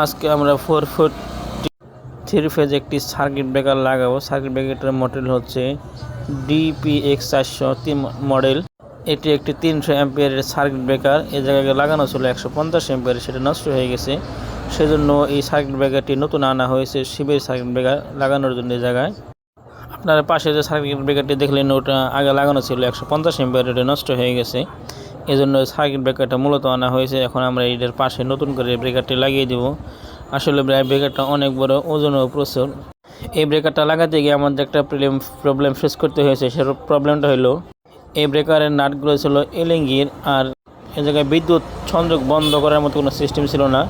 আজকে আমরা four foot three phase একটি সার্কিট ব্রেকার লাগাবো। সার্কিট ব্রেকারটার মডেল হচ্ছে ডিপিএক্স চারশো তিন মডেল এটি একটি তিনশো অ্যাম্পিয়ারের সার্কিট ব্রেকার এই জায়গায় লাগানো ছিল একশো পঞ্চাশ অ্যাম্পিয়ার, সেটা নষ্ট হয়ে গেছে। সেজন্য এই সার্কিট ব্রেকারটি নতুন আনা হয়েছে শিবের সার্কিট ব্রেকার লাগানোর জন্য জায়গায়। আপনারা পাশে যে সার্কিট ব্রেকারটি দেখলেন, ওটা আগে লাগানো ছিল একশো পঞ্চাশ এম্পিয়ার এটা নষ্ট হয়ে গেছে। এই জন্য সার্কিট ব্রেকারটা মূলত আনা হয়েছে। এখন আমরা এটার পাশে নতুন করে ব্রেকারটি লাগিয়ে দেব। আসলে ব্রে- ব্রেকারটা অনেক বড় ওজন ও প্রচুর। এই ব্রেকারটা লাগাতে গিয়ে আমাদের একটা প্রবলেম ফেস করতে হয়েছে। সে প্রবলেমটা হলো, এই ব্রেকারের নাটগুলো ছিল এলিঙ্গির আর এ জায়গায় বিদ্যুৎ সংযোগ বন্ধ করার মতো কোনো সিস্টেম ছিল না।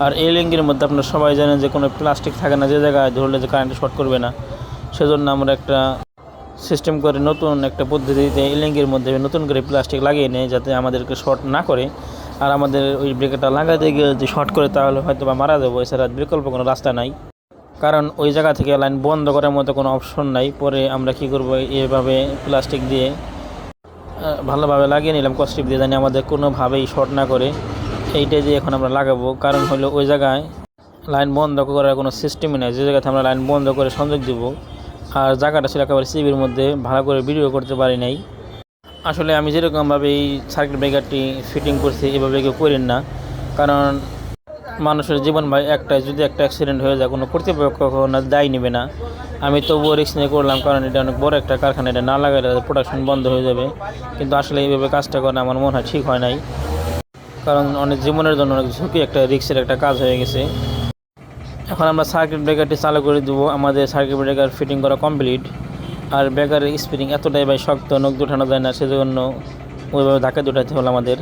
আর এলিঙ্গির মধ্যে আপনারা সবাই জানেন যে কোনো প্লাস্টিক থাকে না যে জায়গায়, ধরলে যে কারেন্ট শর্ট করবে না। সেজন্য আমরা একটা সিস্টেম করে নতুন একটা পদ্ধতিতে ইলিঙ্গের মধ্যে নতুন করে প্লাস্টিক লাগিয়ে নেই যাতে আমাদেরকে শর্ট না করে। আর আমাদের ওই ব্রেকারটা লাগাতে গিয়ে যদি শর্ট করে তাহলে হয়তো বা মারা যাব। এছাড়া বিকল্প কোনো রাস্তা নাই। কারণ ওই জায়গা থেকে লাইন বন্ধ করার মতো কোনো অপশন নাই। পরে আমরা কি করব? এভাবে প্লাস্টিক দিয়ে ভালোভাবে লাগিয়ে নিলাম কস্টিপ দিয়ে, জানি আমাদের কোনোভাবেই শর্ট না করে। এইটাই দিয়ে এখন আমরা লাগাবো। কারণ হলো ওই জায়গায় লাইন বন্ধ করার কোনো সিস্টেমই নেই। যে জায়গাতে আমরা লাইন বন্ধ করে সংযোগ দিব আর জায়গাটা ছিল একেবারে সিবির মধ্যে, ভালো করে ভিডিও করতে পারি নাই। আসলে আমি যেরকমভাবে এই সার্কিট ব্রেকারটি ফিটিং করছি, এভাবে কেউ করেন না। কারণ মানুষের জীবন ভাই একটাই, যদি একটা অ্যাক্সিডেন্ট হয়ে যায়, কোনো কর্তৃপক্ষ কখনো দায় নেবে না। আমি তবুও রিস্ক নিয়ে করলাম, কারণ এটা অনেক বড় একটা কারখানা, এটা না লাগালে প্রোডাকশন বন্ধ হয়ে যাবে। কিন্তু আসলে এইভাবে কাজটা করা আমার মনে হয় ঠিক হয় নাই। কারণ অনেক জীবনের জন্য অনেক ঝুঁকি একটা রিক্সের একটা কাজ হয়ে গেছে। এখন আমরা সার্কিট ব্রেকারটি চালু করে দেবো। আমাদের সার্কিট ব্রেকার ফিটিং করা কমপ্লিট আর ব্রেকারের স্প্রিং এতটাই ভাই শক্ত, নখ দুটানো যায় না, সেজন্য ওইভাবে ধাক্কা দুটাতে হলো আমাদের।